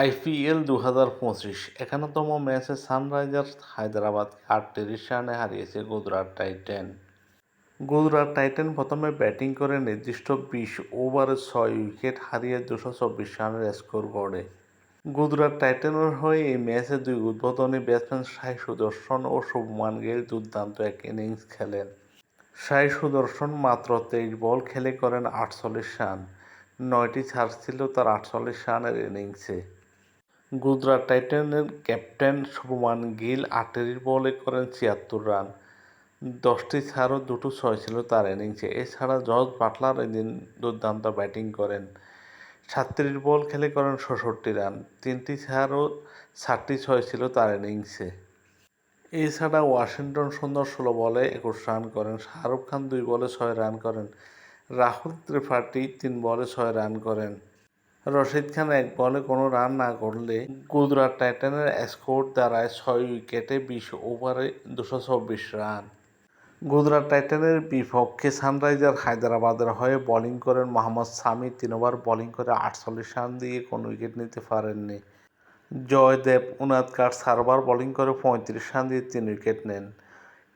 IPL দু হাজার পঁচিশ। একান্নতম ম্যাচে সানরাইজার্স হায়দ্রাবাদকে আটত্রিশ রানে হারিয়েছে গুজরাট টাইটেন। গুজরাট টাইটেন প্রথমে ব্যাটিং করে নির্দিষ্ট বিশ ওভারে ছয় উইকেট হারিয়ে দুশো চব্বিশ রানের স্কোর গড়ে গুজরাট টাইটেনের হয়ে এই ম্যাচে দুই উদ্বোধনী ব্যাটসম্যান সাই সুদর্শন ও শুভমান গিল দুর্দান্ত এক ইনিংস খেলেন। সাই সুদর্শন মাত্র তেইশ বল খেলে করেন আটচল্লিশ রান। নয়টি ছাড় ছিল তার আটচল্লিশ রানের ইনিংসে। গুজরাট টাইটানের ক্যাপ্টেন শুভমান গিল আটত্রিশ বলে করেন ছিয়াত্তর রান। দশটি ছাড়ও দুটো ছয় ছিল তার ইনিংসে। এছাড়া জর্জ বাটলার এদিন দুর্দান্ত ব্যাটিং করেন। সাতত্রিশ বল খেলে করেন ষষট্টি রান। তিনটি ছাড়ও ষাটটি ছয় ছিল তার ইনিংসে। এছাড়া ওয়াশিংটন সুন্দর ষোলো বলে একুশ রান করেন। শাহরুখ খান দুই বলে ছয় রান করেন। রাহুল ত্রিপাঠী তিন বলে ছয় রান করেন। রশিদ খান এক বলে কোনো রান না করলে গুজরাট টাইটানের স্কোর দাঁড়ায় ছয় উইকেটে বিশ ওভারে দুশো চব্বিশ রান। গুজরাট টাইটানের বিপক্ষে সানরাইজার হায়দ্রাবাদের হয়ে বোলিং করেন মোহাম্মদ সামি। তিন ওভার বোলিং করে আটচল্লিশ রান দিয়ে কোনো উইকেট নিতে পারেননি। জয়দেব উনাদকার সার্ভার বোলিং করে পঁয়ত্রিশ রান দিয়ে তিন উইকেট নেন।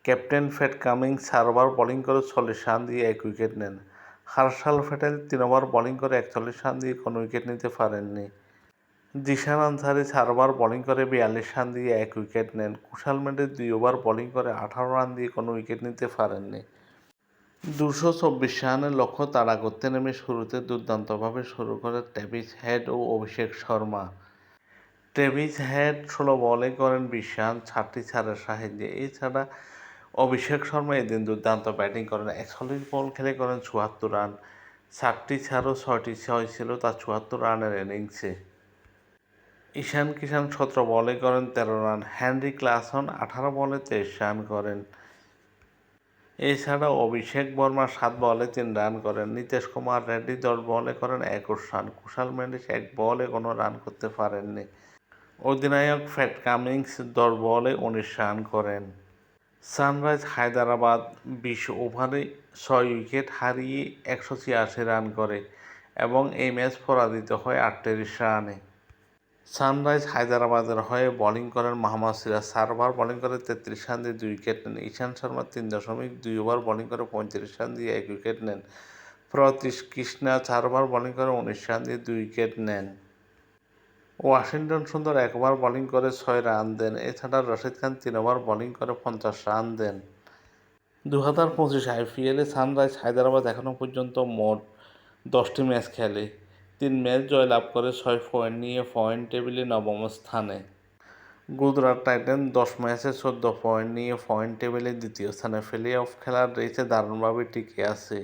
ক্যাপ্টেন ফেট কামিং সার্ভার বোলিং করে চল্লিশ রান দিয়ে এক উইকেট নেন। হার্শাল ফেটেল তিন ওভার বোলিং করে একচল্লিশ রান দিয়ে কোনো উইকেট নিতে পারেননি। দিশান আনসারি চারবার বোলিং করে বিয়াল্লিশ রান দিয়ে এক উইকেট নেন। কুশাল মেন্ডে দুই ওভার বোলিং করে আঠারো রান দিয়ে কোনো উইকেট নিতে পারেননি। দুশো চব্বিশ রানের লক্ষ্য তাড়া করতে নেমে শুরুতে দুর্দান্তভাবে শুরু করে টেভিস হেড ও অভিষেক শর্মা। টেভিস হেড ষোলো বলে করেন বিশ রান, ছাড়টি ছাড়ের সাহায্যে। এছাড়া অভিষেক শর্মা এদিন দুর্দান্ত ব্যাটিং করেন। একচল্লিশ বল খেলে করেন চুয়াত্তর রান। চারটি ছাড়ও ছয়টি ছয় ছিল তার চুয়াত্তর রানের ইনিংসে। ঈশান কিষান সতেরো বলে করেন তেরো রান। হ্যানরি ক্লাসন আঠারো বলে তেইশ রান করেন। এছাড়া অভিষেক বর্মা সাত বলে তিন রান করেন। নীতিশ কুমার রেড্ডি দশ বলে করেন একুশ রান। কুশাল মেন্ডিস এক বলে কোনো রান করতে পারেননি। অধিনায়ক ফ্যাট কামিংস দশ বলে উনিশ রান করেন। সানরাইজ হায়দ্রাবাদ বিশ ওভারে ছয় উইকেট হারিয়ে একশো ছিয়াশি রান করে এবং এই ম্যাচ পরাজিত হয় আটত্রিশ রানে। সানরাইজ হায়দ্রাবাদের হয়ে বোলিং করেন মোহাম্মদ সিরাজ। চারবার বোলিং করে তেত্রিশ রান দিয়ে দুই উইকেট নেন। ঈশান শর্মা তিন দশমিক দুই ওভার বোলিং করে পঁয়ত্রিশ রান দিয়ে এক উইকেট নেন। প্রতীশ কৃষ্ণা চারবার বোলিং করে উনিশ রান দিয়ে দুই উইকেট নেন। ওয়াশিংটন সুন্দর একবার বোলিং করে ছয় রান দেন। এছাড়া রশিদ খান তিন ওভার বোলিং করে পঞ্চাশ রান দেন। দু হাজার পঁচিশ আইপিএলে সানরাইজ হায়দ্রাবাদ এখনও পর্যন্ত মোট দশটি ম্যাচ খেলে। তিন ম্যাচ জয়লাভ করে ছয় পয়েন্ট নিয়ে পয়েন্ট টেবিলে নবম স্থানে। গুজরাট টাইটান দশ ম্যাচে চোদ্দ পয়েন্ট নিয়ে পয়েন্ট টেবিলে দ্বিতীয় স্থানে। প্লে অফ খেলার রেসে দারুণভাবে টিকে আছে।